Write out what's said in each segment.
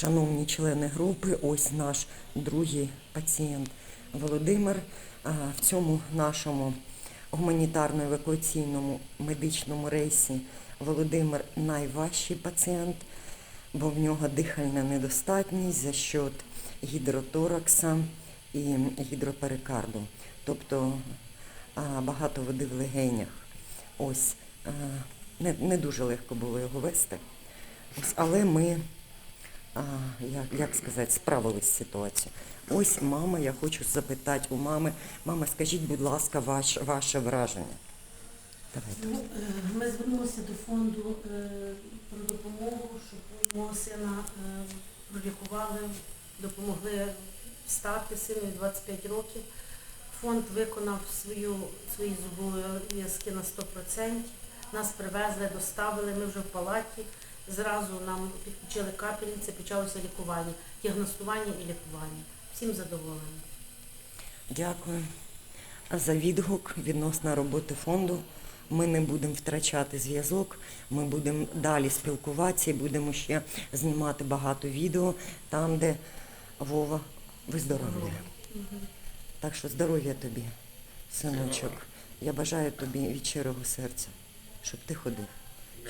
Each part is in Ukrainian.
Шановні члени групи, ось наш другий пацієнт Володимир. В цьому нашому гуманітарно-евакуаційному медичному рейсі Володимир найважчий пацієнт, бо в нього дихальна недостатність за счет гідроторакса і гідроперикарду, тобто багато води в легенях. Ось не, дуже легко було його вести. Ось, але ми, а, як, як сказати, справились з ситуацією. Ось мама, я хочу запитати у мами. Мама, скажіть, будь ласка, ваш, ваше враження. Давайте. Ну, е, Ми звернулися до фонду е, про допомогу, щоб мого сина е, пролікували, допомогли встати сину 25 років. Фонд виконав свою, свої зобов'язки на 100%. Нас привезли, доставили, ми вже в палаті. Зразу нам підключили капельниці, почалося лікування, діагностування і лікування. Всім задоволені. Дякую. За відгук відносно роботи фонду ми не будемо втрачати зв'язок, ми будемо далі спілкуватися і будемо ще знімати багато відео там, де Вова виздоровлює. Так що здоров'я тобі, синочок. Я бажаю тобі від щирого серця, щоб ти ходив,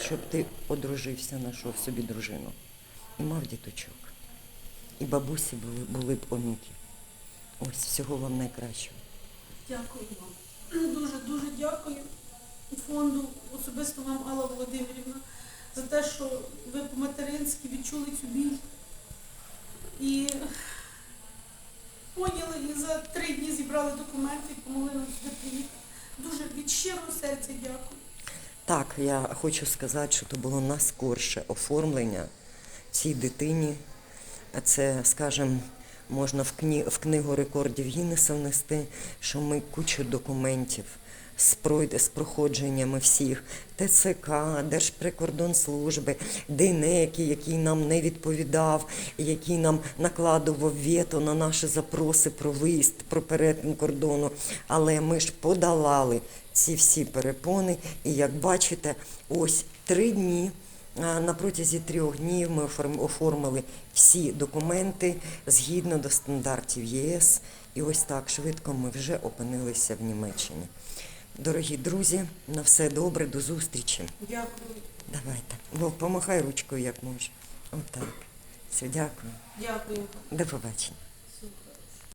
щоб ти одружився, знайшов собі дружину і мав діточок. І бабусі були, були б онуки. Ось всього вам найкращого. Дякую вам. Дуже дуже дякую фонду, особисто вам, Алла Володимирівна, за те, що ви по-материнськи відчули цю біль і поняли, і за три дні зібрали документи і помогли нам сюди приїхати. Дуже від щирого серця дякую. Так, я хочу сказати, що то було наскорше оформлення цій дитині. Це, скажімо, можна в книгу рекордів Гіннеса внести, що ми кучу документів з, пройд... з проходженнями всіх ТЦК, Держприкордонслужби, ДНЕКи, який нам не відповідав, який нам накладував вето на наші запроси про виїзд, про перетин кордону. Але ми ж подолали ці всі перепони. І як бачите, ось три дні. На протязі трьох днів ми оформ- оформили всі документи згідно до стандартів ЄС. І ось так швидко ми вже опинилися в Німеччині. Дорогі друзі, на все добре, до зустрічі. Дякую. Давайте. Вов, помахай ручкою, як можеш. Отак. Все, дякую. Дякую. До побачення.